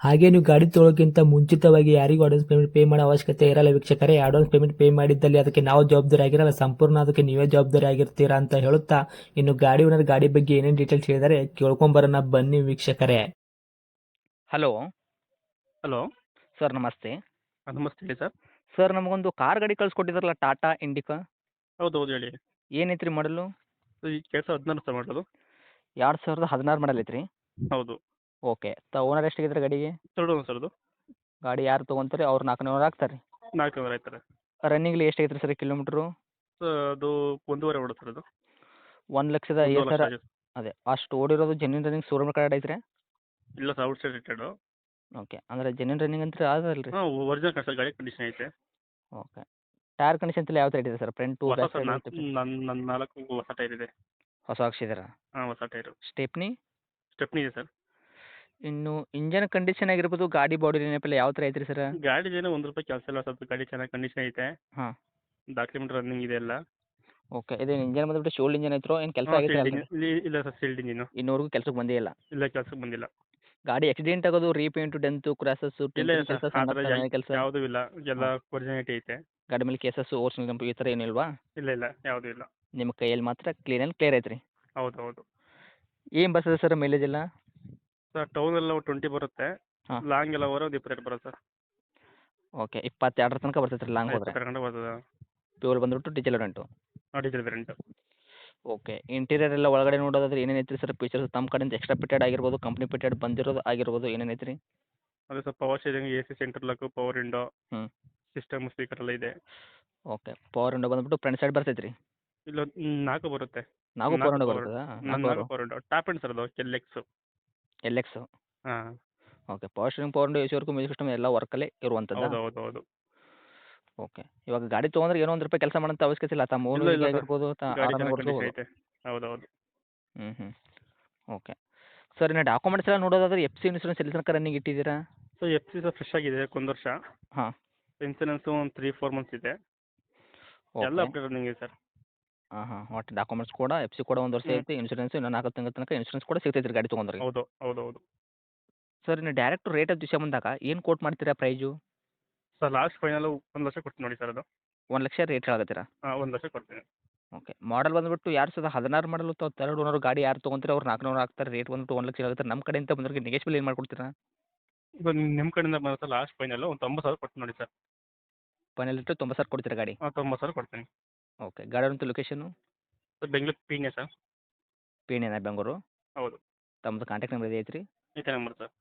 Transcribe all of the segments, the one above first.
ಹಾಗೆ ನೀವು ಗಾಡಿ ತೊಳೋಕ್ಕಿಂತ ಮುಂಚಿತವಾಗಿ ಯಾರಿಗೂ ಅಡ್ವಾನ್ಸ್ ಪೇಮೆಂಟ್ ಪೇ ಮಾಡೋ ಅವಶ್ಯಕತೆ ಇರಲ್ಲ ವೀಕ್ಷಕರೇ. ಅಡ್ವಾನ್ಸ್ ಪೇಮೆಂಟ್ ಪೇ ಮಾಡಿದ್ದಲ್ಲಿ ಅದಕ್ಕೆ ನಾವು ಜವಾಬ್ದಾರಿ ಆಗಿರಲ್ಲ. ಸಂಪೂರ್ಣ ಅದಕ್ಕೆ ನೀವೇ ಜವಾಬ್ದಾರಿ ಆಗಿರ್ತೀರಾ ಅಂತ ಹೇಳುತ್ತಾ ಇನ್ನು ಗಾಡಿ ಓನರ್ ಗಾಡಿ ಬಗ್ಗೆ ಏನೇನು ಡೀಟೇಲ್ಸ್ ಹೇಳಿದರೆ ಕೇಳ್ಕೊಂಬರೋಣ. ಬನ್ನಿ ವೀಕ್ಷಕರೇ. ಹಲೋ ಹಲೋ ಸರ್ ನಮಸ್ತೆ. ನಮಸ್ತೆ ಹೇಳಿ ಸರ್ ಸರ್ ನಮಗೊಂದು ಕಾರ್ ಗಾಡಿ ಕಳ್ಸಿಕೊಟ್ಟಿದ್ರಲ್ಲ ಟಾಟಾ ಇಂಡಿಕಾ ಹೌದು ಹೌದು ಹೇಳಿ. ಏನೈತ್ರಿ ಮಾಡಲು? ಈ ಕೆಲಸ ಹದಿನಾರು ಸರ್ ಮಾಡೋದು ಎರಡು ಸಾವಿರದ ಹದಿನಾರು ಮಾಡಲ್ ಐತ್ರಿ ಹೌದು. ಓಕೆ. ತ ಓನರ್ ಎಷ್ಟಾಗಿದ್ರೆ ಗಾಡಿಗೆ? ತರ್ಡ್ ಸರ್ ಅದು ಗಾಡಿ ಯಾರು ತೊಗೊಂತಾರೆ? ಅವ್ರು ನಾಲ್ಕನೇ ನೂರು ಹಾಕ್ತಾರೆ ರೀ ರನ್ನಿಂಗ್ ನೂರು ಆಯ್ತಾರೆ ರನ್ನಿಂಗ್ಲಿ ಎಷ್ಟಾಗೈತ್ರಿ ಸರ್ ಕಿಲೋಮೀಟರ್? ಅದು ಒಂದೂವರೆ ಓಡುತ್ತೆ ಸರ್ ಅದು. ಒಂದು ಲಕ್ಷದ ಐದು ಸಾವಿರ. ಅದೇ ಅಷ್ಟು ಓಡಿರೋದು ಜೆನ್ಯನ್ ರನ್ನಿಂಗ್ ಶೋರೂಮ್ ಕಾರ್ಡ್ ಐತ್ರಿ? ಇಲ್ಲ ಸರ್ ಔಟ್ ಸೈಡ್ ರಿಟರ್ಡು ಓಕೆ ಅಂದ್ರೆ ಜೆನ್ಯನ್ ರನ್ನಿಂಗ್ ಅಂತ ಅದಲ್ಲ ರೀ ಹಾಂ ಒರಿಜಿನಲ್ ಗಾಡಿ ಕಂಡೀಷನ್ ಐತೆ. ಓಕೆ. ಟೈರ್ ಕಂಡೀಷನ್ ಎಲ್ಲ ಯಾವ ಥರ ಇದೆ ಸರ್? ಫ್ರಂಟ್ ಹೊಸ ಬ್ಯಾಕ್ ಸರ್ ಸೈಡ್ ನನ್ನ ನನ್ನ ನಾಲ್ಕು ಹೊಸ ಟೈರ್ ಇದೆ. ಹೊಸ ಹಾಕ್ಸಿದಾರ ಹಾಂ ಹೊಸ ಟೈರು ಸ್ಟೆಪ್ನಿ ಸ್ಟೆಪ್ನಿ ಇದೆ ಸರ್. ಇನ್ನು ಇಂಜನ್ ಕಂಡೀಷನ್ ಆಗಿರ್ಬೋದು ಗಾಡಿ ಬಾಡಿ ನೆನಪಿಲ್ಲ ಯಾವ ಥರ ಐತ್ರಿ ಸರ್ ಗಾಡಿ ಏನೋ ಒಂದು ರೂಪಾಯಿ ಕೆಲಸ ಇಲ್ಲ ಸ್ವಲ್ಪ ಗಾಡಿ ಚೆನ್ನಾಗಿ ಕಂಡೀಷನ್ ಐತೆ. ಹಾಂ. ಡಾಕ್ಯುಮೆಂಟ್ ಕಿಲೋಮೀಟರ್ ರನ್ನಿಂಗ್ ಇದೆ ಎಲ್ಲ. ಓಕೆ ಇದು ಇಂಜನ್ ಬಂದ್ಬಿಟ್ಟು ಶೋಲ್ಡ್ ಇಂಜನ್ ಐತ್ರೋ ಏನು ಕೆಲಸ ಆಗಿದೆ ಆಗೈತೆ sealed engine. ಇಲ್ಲಿ- ಇಲ್ಲ ಸರ್ ಸೀಲ್ಡ್ ಇಂಜಿನ್ ಇನ್ನೂರ್ಗೂ ಕೆಲಸಕ್ಕೆ ಬಂದೇ ಇಲ್ಲ. ಇಲ್ಲ ಕೆಲಸಕ್ಕೆ ಬಂದಿಲ್ಲ. ಗಾಡಿ ಆಕ್ಸಿಡೆಂಟ್ ಆಗೋದು ರೀಪೇಂಟ್ ಡೆಂತು ಕ್ರಾಸಸ್ ಇಲ್ಲ ಇಲ್ಲ ಕೆಲಸ ಸರ್ ಆ ಥರ ಕೆಲಸ? ಯಾವುದೂ ಇಲ್ಲ. ಎಲ್ಲ ಒರಿಜಿನಾಲಿಟಿ ಐತೆ. ಗಾಡಿ ಮೇಲೆ ಕೇಸಸ್ ಓರ್ಸ್ ಈ ಥರ ಏನಿಲ್ವಾ ಇಲ್ಲ ಇಲ್ಲ ಯಾವುದೂ ಇಲ್ಲ. ನಿಮ್ಮ ಕೈಯಲ್ಲಿ ಮಾತ್ರ ಕ್ಲೀನ್ ಆ್ಯಂಡ್ ಕ್ಲಿಯರ್ ಐತ್ರಿ. ಹೌದು ಹೌದು ಏನು ಬರ್ತದೆ ಸರ್ ಮೈಲೇಜ್ ಎಲ್ಲ? ಸರ್ ಟೌನ್ ಎಲ್ಲ ಟ್ವೆಂಟಿ ಬರುತ್ತೆ. ಹಾಂ. ಲಾಂಗ್ ಎಲ್ಲ ಹೋದ್ರೆ ಒಂದು ಇಪ್ಪತ್ತೆರಡು ಬರುತ್ತೆ ಸರ್. ಓಕೆ ಇಪ್ಪತ್ತೆರಡರ ತನಕ ಬರ್ತೈತೆ ರೀ ಲಾಂಗ್ ಹೋದ್ರೆ. ಇಪ್ಪತ್ತೆರಡು ಗಂಟೆ ಬರ್ತದೆ. ಪ್ಯೂರ್ ಬಂದ್ಬಿಟ್ಟು ಡಿಜೆಲ್ ರೆಂಟು ಡೀಸೆಲ್ ವೇರಿಯಂಟ್ ಓಕೆ ಇಂಟೀರಿಯರ್ ಎಲ್ಲ ಒಳಗಡೆ ನೋಡೋದಾದ್ರೆ ಏನೇನು ಐತ್ರಿ ಸರ್? ಫೀಚರ್ಸ್ ತಮ್ಮ ಕಡೆಯಿಂದ ಎಕ್ಸ್ಟ್ರಾ ಪಿಟೆಡ್ ಆಗಿರ್ಬೋದು ಕಂಪ್ನಿ ಪಿಟೆಡ್ ಬಂದಿರೋದು ಆಗಿರ್ಬೋದು ಏನೇನು ಐತ್ರಿ? ಅದೇ sir power steering A C centre lock power window hmm. System speaker ಎಲ್ಲ ಇದೆ. ಓಕೆ ಪವರ್ ವಿಂಡೋ ಬಂದ್ಬಿಟ್ಟು ಫ್ರಂಟ್ ಸೈಡ್ ಬರ್ತೈತೆ ರೀ ಇಲ್ಲ ನಾಲ್ಕು ಬರುತ್ತೆ. ನಾಲ್ಕು ಪವರ್ ವಿಂಡೋ power ಬರ್ತದಾ? ನಾಲ್ಕು ನಾಲ್ಕು power window top end sir ಅದು ಎಲ್ ಎಕ್ಸ್ ಎಲ್ ಎಕ್ಸ್ ಹಾಂ. Okay power steering power C work music system ಎಲ್ಲ ವರ್ಕಲ್ಲೇ ಇರುವಂಥದ್ದು ಹೌದು ಹೌದು ಹೌದು ಓಕೆ ಇವಾಗ ಗಾಡಿ ತೊಗೊಂಡ್ರೆ ಏನೋ ಒಂದು ರೂಪಾಯಿ ಕೆಲಸ ಮಾಡೋಂಥ ಅವಶ್ಯಕತೆ ಇಲ್ಲ ತಮ್ಮ ಓನ್ ಇಲ್ಲ, sir. ಆಗಿರ್ಬೋದು ತ- ಗಾಡಿ ಆರಾಮಾಗಿ ಚೆನ್ನಾಗಿ ಕಂಡೀಷನ್ ಓಡಿಸ್ಬೋದು ಐತೆ. ಹೌದು ಹೌದು ಹ್ಞೂ ಹ್ಞೂ ಓಕೆ ಸರ್ ಇನ್ನು ಡಾಕ್ಯುಮೆಂಟ್ಸ್ ಎಲ್ಲ ನೋಡೋದಾದ್ರೆ ಎಫ್ ಸಿ ಇನ್ಸೂರೆನ್ಸ್ ಎಲ್ಲಿ ತನಕ ರನ್ನಿಂಗ್ ಇಟ್ಟಿದ್ದೀರಾ? ಸೊ ಎಫ್ ಸಿ ಫ್ರೆಶ್ ಆಗಿದೆ ಒಂದು ವರ್ಷ. ಹಾ. ಇನ್ಸೂರೆನ್ಸು ಒಂದು ತ್ರೀ ಫೋರ್ ಮಂತ್ಸ್ ಇದೆ. ಎಲ್ಲ ಓಕೆ ಅಪ್ಡೇಟ್ ರನ್ನಿಂಗ್ ಇದೆ ಸರ್ ಹಾಂ ಹಾಂ ಒಟ್ಟು ಡಾಕ್ಯುಮೆಂಟ್ಸ್ ಕೂಡ ಎಫ್ ಸಿ ಕೂಡ ಒಂದು ವರ್ಷ. ಐತಿ ಇನ್ಸೂರೆನ್ಸ್ ಇನ್ನೂ ನಾಲ್ಕು ತಿಂಗಳ ತನಕ ಇನ್ಸೂರೆನ್ಸ್ ಕೂಡ ಸಿಗ್ತೈತೆ ರೀ ಗಾಡಿ ತೊಗೊಂಡ್ರಿ ಹೌದು ಹೌದು ಹೌದು. ಸರ್ ಇನ್ನು ಡೈರೆಕ್ಟ್ ರೇಟ್ ಆಫ್ ವಿಷಯ ಬಂದಾಗ ಏನು ಕೋಟ್ ಮಾಡ್ತೀರಾ ಪ್ರೈಜು ಸರ್ ಲಾಸ್ಟ್ ಫೈನಲ್ ಒಂದು ಲಕ್ಷ ಕೊಟ್ಟು ನೋಡಿ ಸರ್ ಅದು. ಒಂದು ಲಕ್ಷ ರೇಟ್ ಹೇಳಕತ್ತೀರಾ? ಹಾಂ ಒಂದು ಲಕ್ಷ ಕೊಡ್ತೀನಿ. ಓಕೆ ಮಾಡಲ್ ಬಂದ್ಬಿಟ್ಟು ಯಾರು ಸದ ಹದಿನಾರು ಮಾಡಲು ಅಥವಾ ತರ್ಡ್ ಓನರ್ ಗಾಡಿ ಯಾರು ತೊಗೊಂತೀರ ಅವ್ರು ನಾಲ್ಕುನೂರು ಹಾಕ್ತಾರೆ ರೇಟ್ ಬಂದ್ಬಿಟ್ಟು ಒಂದು ಲಕ್ಷ ಆಗುತ್ತೆ ನಮ್ಮ ಕಡೆಯಿಂದ ಬಂದವ್ರಿಗೆ ನೆಗೆಶ್ಬಲ್ ಏನು ಮಾಡ್ಕೊಡ್ತೀರಾ? ಇವಾಗ ನಿಮ್ಮ ಕಡೆಯಿಂದ ಬರುತ್ತೆ ಲಾಸ್ಟ್ ಫೈನಲ್ ಒಂದು ತೊಂಬತ್ತು ಸಾವಿರ ಕೊಟ್ಟು ನೋಡಿ ಸರ್. ಫೈನಲ್ ಇಟ್ಟು ತೊಂಬತ್ತು ಸಾವಿರ ಕೊಡ್ತೀರಾ ಗಾಡಿ? ಹಾಂ ತೊಂಬತ್ತು ಸಾವಿರ ಕೊಡ್ತೀನಿ. ಓಕೆ. ಗಾಡಿ ಅಂತ location sir Bengaluru Peenya sir. ಪೀಣ್ಯನ Bengaluru? ಹೌದು. ತಮ್ಮದು ಕಾಂಟ್ಯಾಕ್ಟ್ ನಂಬರ್ ಇದೆ ಐತ್ರಿ? ಇದೇ ನಂಬರ್ ಸರ್.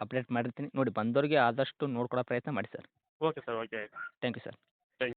ಅಪ್ಡೇಟ್ ಮಾಡಿರ್ತೀನಿ. ನೋಡಿ ಬಂದವ್ರಿಗೆ ಆದಷ್ಟು ನೋಡ್ಕೊಡೋ ಪ್ರಯತ್ನ ಮಾಡಿ ಸರ್. ಓಕೆ ಸರ್ ಓಕೆ ಆಯ್ತು. Thank you sir.